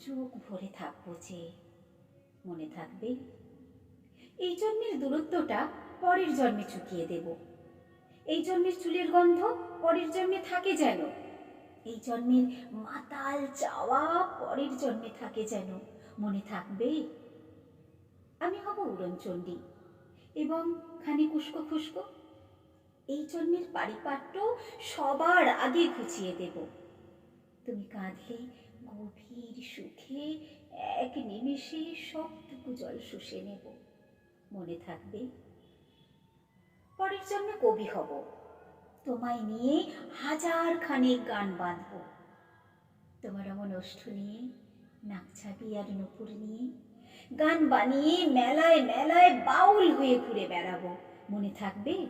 চোখ ভরে থাকব যে, মনে থাকবে। এই জন্মের দূরত্বটা পরের জন্মে চুকিয়ে দেব। এই জন্মের চুলের গন্ধ পরের জন্মে থাকে যেন। এই জন্মের মাতাল চাওয়া পরের জন্মে থাকে যেন। মনে থাকবে, আমি হব উড়নচণ্ডী এবং খানি কুস্কো খুস্কো এই জন্মের পারিপাট্য সবার আগে ঘুচিয়ে দেব। তুমি কাঁদলে গভীর সুখে এক নিমেষে সবটুকু জল শুষে নেব। মনে থাকবে, পরের জন্য কবি হব। তোমায় নিয়ে হাজার খানেক গান বাঁধব। তোমার এমন ওষ্ঠ নিয়ে নাকছাবি আর নুপুর নিয়ে, গান বানিয়ে মেলায় মেলায় বাউল হয়ে ঘুরে বেড়াবো। মনে থাকবে?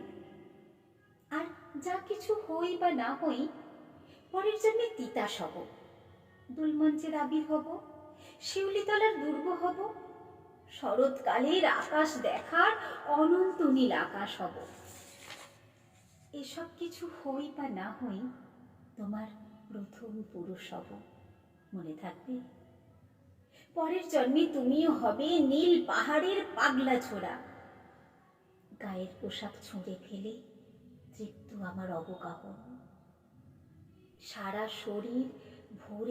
আর যা কিছু হই বা না হই, পরের জন্যে তিতাস হব। দুলমঞ্চের আবির হব, শিউলিতলার দুর্গ হব, শরৎকালের আকাশ দেখার অনন্ত নীল আকাশ হব। এসব কিছু হই বা না হই তোমার প্রথম পুরুষ হব, মনে থাকবে? পরের জন্মে তুমিও হবে নীল পাহাড়ের পাগলা ছোড়া। গায়ের পোশাক ছুঁড়ে ফেলে তৃপ্ত আমার অবগাহন সারা শরীর ভরে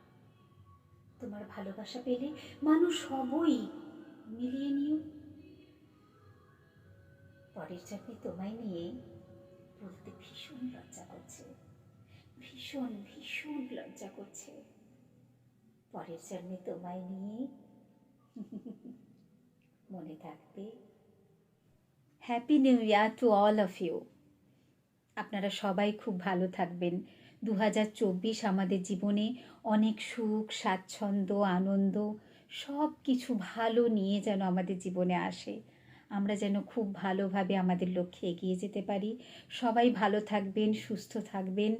তোমার ভালোবাসা পেলে মানুষ হবই। মিলিয়ে নিও। পরের জন্মে তোমায় নিয়ে বলতে ভীষণ লজ্জা করছে। ভীষণ ভীষণ লজ্জা করছে। পরের জন্মে তোমায় নিয়ে মনে থাকবে। Happy new year to all of you. আপনারা সবাই খুব ভালো থাকবেন। দু হাজার চব্বিশ আমাদের জীবনে অনেক সুখ, স্বাচ্ছন্দ্য, আনন্দ সব কিছু ভালো নিয়ে যেন আমাদের জীবনে আসে। আমরা যেন খুব ভালোভাবে আমাদের লক্ষ্যে এগিয়ে যেতে পারি। সবাই ভালো থাকবেন, সুস্থ থাকবেন।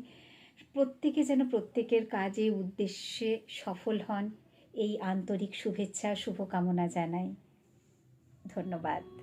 প্রত্যেকে যেন প্রত্যেকের কাজে, উদ্দেশ্যে সফল হন। এই আন্তরিক শুভেচ্ছা, শুভকামনা জানাই। ধন্যবাদ।